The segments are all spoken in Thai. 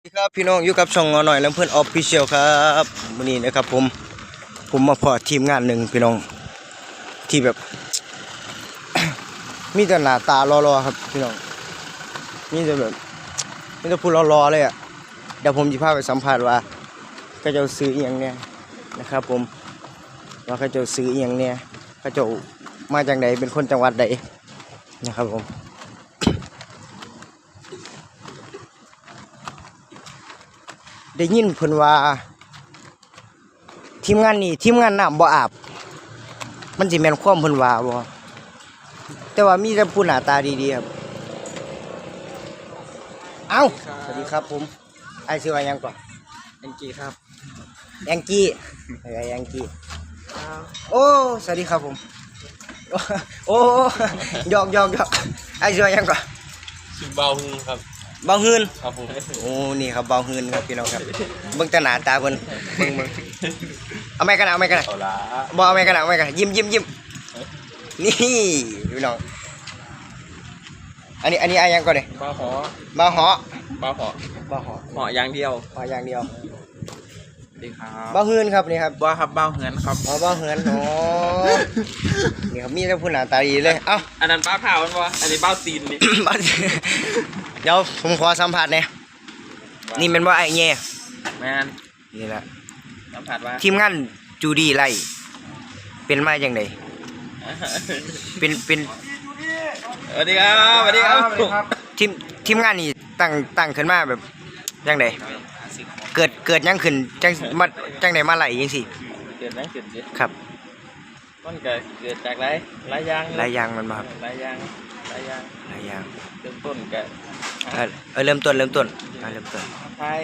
สวัสดีครับพี่น้องอยู่กับช่องหน่อยแล้วเพื่อนออฟฟิเชียลครับวันนี้นะครับผมผมมาพอทีมงานหนึ่งพี่น้องที่แบบ มีแต่หน้าตารอๆครับพี่น้องมีแต่แบบมีแต่พูดรอๆเลยอะเดี๋ยวผมจะพาไปสัมภาษณ์ว่าเขาเจะซื้ออย่างเนี้ยนะครับผมว่าเขาเจะซื้ออย่างเนี้ยเขาเจะมาจากไหนเป็นคนจังหวัดใดนะครับผม ได้ยินเพิ่นว่า ทีมงานนี่ทีมงานน้ำบ่อาบ มันสิแม่นความเพิ่นว่าบ่แต่ว่ามีแต่ผู้หน้าตาดีๆครับ เอ้าสวัสดีครับผมไอ้ชื่อว่าหยังก่อนแองกี้ครับแองกี้ไอ้แองกี้ โอ้ สวัสดีครับผม โอ้หยอกหยอกหยอกไอ้ชื่อว่าหยังก่อนชิมเบาฮึงครับ เบาฮืนครับผมโอ้นี่ครับเบาฮืนครับพี่น้องครับเบิ่งแต่หน้าตาเพิ่นเบิ่งเบิ่งเอาไม่กันนะเอาไม่กันนะเอาละบเอาไม่กันนะเอาไม่กันนะยิ้มยิ้มยิ้มนี่พี่น้องอันนี้อันนี้อะไรยังก่อนเลยเบาหอมาเหาะเบาหอมาเหาะหออย่างเดียวเหาะอย่างเดียวดีครับเบาฮืนครับนี่ครับบ้าครับเบาเหือนครับอ๋อเบาเฮือนอ๋อนี่ครับมีแต่ผู้หน้าตาดีเลยเอ้าอันนั้นป้าเผามันวะอันนี้เบ้าตีนนี่บัด เดี๋ยวผมขอสัมผัสเนี่ยนี่เป็นว่าไอ้แง่แมนนี่แหละสัมผัสว่าทีมงานจูดีไล่เป็นมาอย่างไรเป็นเป็นสวัสดีครับสวัสดีครับทีมทีมงานนี่ตั้งตั้งขึ้นมาแบบจังไดเกิดเกิดหยังขึ้นจังมาจังไดมาไหลจังซี่เกิดนั่งเกิดดิครับมันเกิดเกิดจากไรหลายอย่างหลายอย่างมันบ่ครับหลายอย่างหลายอย่างหลายอย่างเริ่มต้นกับ เออเออเริ่มต้นเริ่มต้นอ่าเริ่มต้นไทย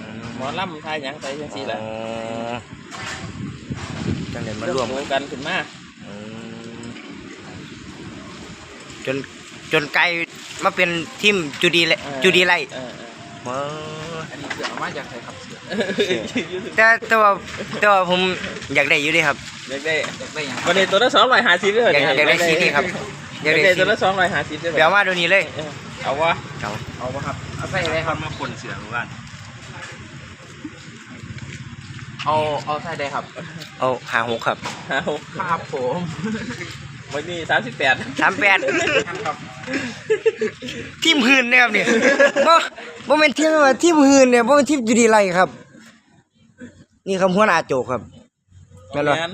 อืมหมอลำไทยหยังไทยจังซี่แหละอ๋อจังไดมาร่วม หกันขึ้นมาอืมจนจนไกลมาเป็นทีมจูดีไล่จูดีไล่เออเออบ่อันนี้เสือมาจากใครครับเสือแต่แต่ว่าแต่ว่าผมอยากได้อยู่เดิครับ เด็กได้เด็กได้ยังวันนี้ตัวละสองร้อยห้าสิบเลยอยากอยากได้ซีนี่ครับ อยากเด็กได้ได้ซีตัวละสองร้อยห้าสิบเลยเดี๋ยวมาเดูนี้เลย เออ เอาวะเอาเอาวะครับเอาใส่อะไรครับมาคนเสือบ้านเอาเอาใส่ได้ครับเอาหาหกครับเอาครับผมวันนี้สามสิบแปดสามแปดครับทีมหืนนะครับเนี่ยบ่บ่เป็นทีมว่าทีมหืนเนี่ยบ่เป็นทีมจูดีไล่ครับ นี่คำหัวหน้าโจกครับนั่นเหรองั้น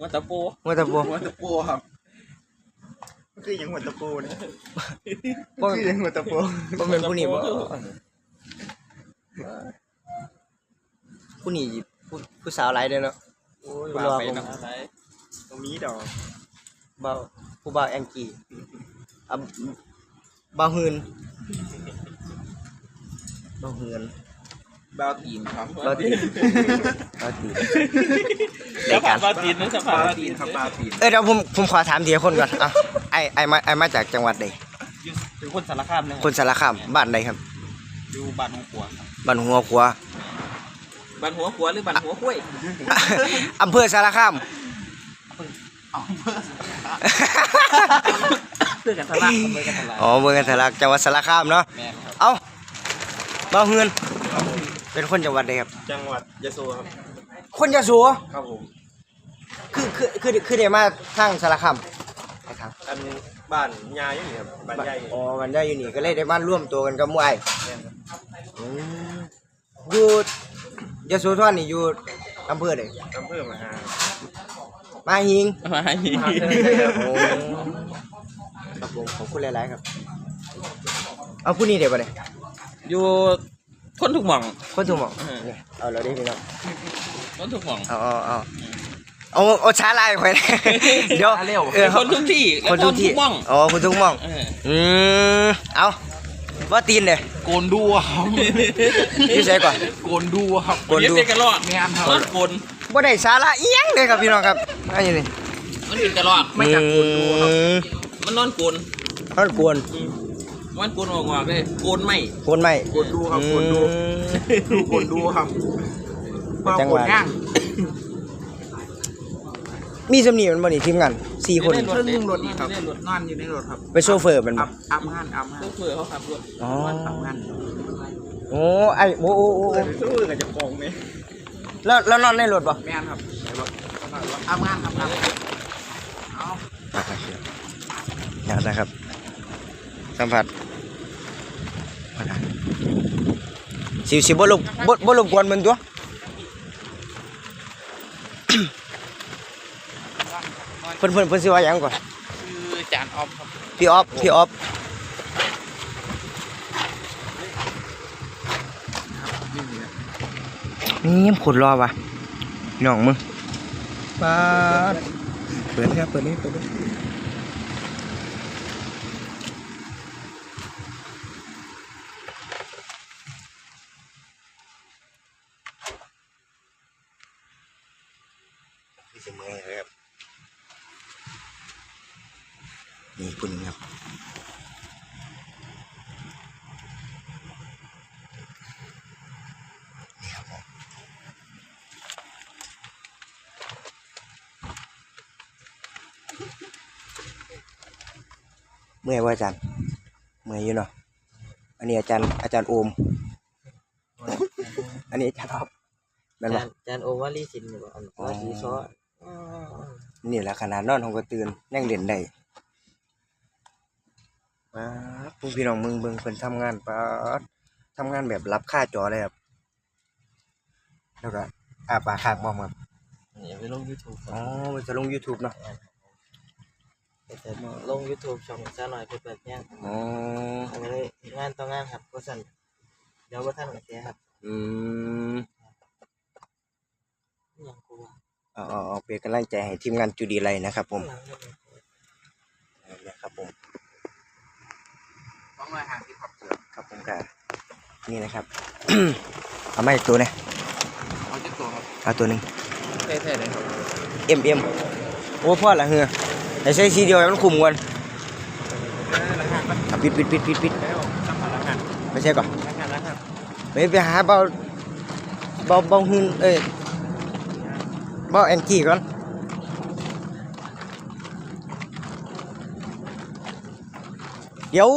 วัตะปูหัวตะโปวัตะปูครับ คือยังวัตะปูเนี่ยบ่คือยังวัตะปูบ่เป็นผู้นี้บ่ผู้นี้ผู้ผู้สาวหลายเด้อเนาะ โอ้ยคุณว่าว่าไปผมนะอะไรตรงนี้ดอกบ่าวผู้บ่าวแองกี้อะบ่าวหืนบ่าวหืนบ้าวตีนครับบ้าวตีนบ่าวตีนเดี๋ยวผ่านบ้าวตีนนะจะผ่านบ้าวตีนครับบ้าวตีนเออเดี๋ยวผมผมขอถามทีละคนก่อนอะไอไอมาไอมาจากจังหวัดใดเป็นคนสารคามนะคนสารคามบ้านใดครับอยู่บ้านหัวขวครับบ้านหัวขัวบ้านหัวขวหรือบ้านหัวห้วยอำเภอสารคามเพื่อกันทะลักเพื่อกันทะลักอ๋อเมืองกันทะลักจังหวัดสารคามเนาะแม่นครับเอ้าบ่าวเฮือนเป็นคนจังหวัดใดครับ จังหวัดยะโสครับคนยะโสครับผมคือคือคือคือได้มาทางสารคาม ครับอันบ้านยาอยู่นี่ครับบ้านใหญ่อ๋อมันได้อยู่นี่ก็เลยได้มาร่วมตัวกันกับหมวยแม่นครับอืมอยู่ยะโสธรนี่อยู่อำเภอใดอำเภอมหามาหิง มาหิโอ้ครับผมขอบคุณหลาย ๆ ครับ เอาผู้นี้เดี๋ยวไปเลยอยู่คนทุกหม่องคนถูกหมองอืมนี่เอาเราได้พี่น้องคนทุกหม่องเอาเอาเอา เอาเอาช้าลายไปเลยเดี๋ยวเออคนทุกที่และคนทุกที่หม่องอ๋อคนทุกหมองเอออืมเอาว่าตีนเลยโกนดูครับพี่ใส่ก่อนโกนดูครับโกนดูเรียกเป็นกระรอกแม่นครับรอดโกนบ่ได้สาระเอียงเลยครับพี่น้องครับอันนี้นี่มันเป็นกระรอกไม่จากโกนดูครับอืมมันนอนโกนมันกวนมันโกนออกมาเลยโกนไม่กวนไหมกวนดูครับกวนดูอืมดูโกนดูครับจังหวะ มีสำนีมันบ่นี่ทีมงานสี่คนเล่นรถเล่นรถนี่ครับเล่นรถนอนอยู่ในรถครับไปโชเฟอร์มันบ่อาบงานอาบงานเพื่อเขาขับรถอ๋ออาบงานโอ้ไอ้โอ้โอ้โอ้โอ้สู้กับจะโกงไหมแล้วแล้วนอนในรถป่ะแม่นครับทำงานทำงานเอานี่นะครับ สัมผัสสิสิบ่ลงบ่บ่รบกวนมันตัว เพิ่นเพิ่นเพิ่นสิว่าหยังก่อนคือจานออฟครับพี่ออฟพี่ออฟนี่ขนรอว่ะพี่น้องมึงปาดเปิดเลยครับเปิดเลยเปิดเลยพี่เสมอเลยครับ นี่คุณครับนี่ครับผมเมื่อยว่าอาจารย์เมื่อยอยู่เนาะอันนี้อาจารย์อาจารย์โอม อันนี้อาจารย์อ๊อฟนั่นจาแหละ นจานโอวาลีสินหรือว่าอันว่าสีซออ๋อนี่แหละขนาดนอนของก็ตื่นนั่งเล่นได้ ป๊าดพวกพี่น้องมึงเบิ่งเพิ่นทำงานป๊าดทำงานแบบรับค่าจอเลยครับ แล้วก็อาปากคากมองครับนี่ไปลงยูทูบอ๋อมันจะลง YouTube เนาะแต่ลงยูทูบช่องซะหน่อยเพื่อเปิดแง่อ๋ออันนี้เลยงานต่องานครับก็สั่นเดี๋ยวว่าท่านกับเสียครับ อืมยังกลัวเอาเอาเอาเป็นกำลังใจให้ทีมงานจูดีไลนะครับผมหลังเนี่ยนะครับผม สองร้อยห้าสิบครับครับผมก็นี่นะครับ เอามาอีกตัวนะเอาจะตัวครับเอาตัวหนึ่งเท่ๆเลยครับเอ็มเอ็มโอ้พ่อละเหือไอ้ใช้สีเดียวให้มันคุมกันราคาก็อะปิดปิดปิดปิดปิดแล้วสัมผัสราคาไม่ใช่ก่อนราคาราคาไปไปหาเบาเบาเบาหุ่นเอ้ยเบาแอนกี้ก่อนเดี๋ยว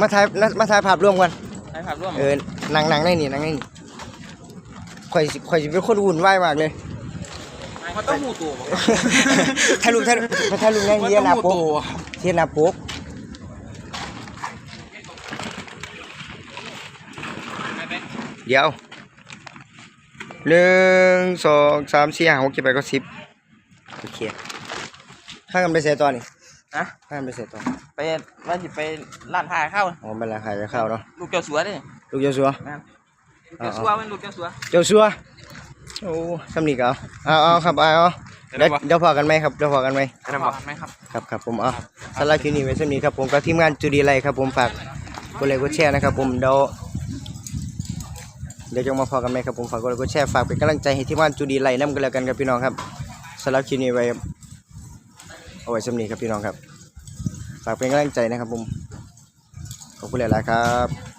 มาถ่ายมาถ่ายภาพรวมกันใช้ภาพร่วมเออนั่งนั่งในนี่นั่งในนี่ข่อยสิข่อยสิเป็นคนวุ่นวายมากเลยมันต้องหูตัวบ่ครับถ่ายรูปถ่ายรูปถ่ายรูปยังมันเยียต้องหน้าหูปกตัวเทียนหน้าปกเดี๋ยวหนึ่งสองสามสี่ห้าหกเจ็ดแปดเก้าสิบโอเคข้ากันไปเสียตอนนี่ ฮะข้ากันไปเสียตอนไปว่าสิไปร้านทายเข้าอ๋อเป็นราคาจะเข้าเนาะลูกเจ้าสัวดิลูกเจ้าสัวแม่นลูกเจ้าสัวเป็นลูกเจ้าสัวเจ้าสัวโอ้สำนีกเอาเอาเอาครับเอาเอาเดี๋ยวเดี๋ยวพอกันไหมครับเดี๋ยวพอกันไหมจะบอกไหมครับครับครับผมเอาสำหรับคลิปนี้ไว้สำนี้ครับผมกับทีมงานจูดีไลครับผมฝากกดไลค์กดแชร์นะครับผมเดี๋ยวเดี๋ยวจะมาพอกันไหมครับผมฝากกดไลค์กดแชร์ฝากเป็นกำลังใจให้ทีมงานจูดีไลนํกันแล้วกันครับพี่น้องครับสำหรับคลิปนี้ไว้ เอาไว้สำนี้ครับพี่น้องครับฝากเป็นกำลังใจนะครับผมขอบคุณหลายๆครับ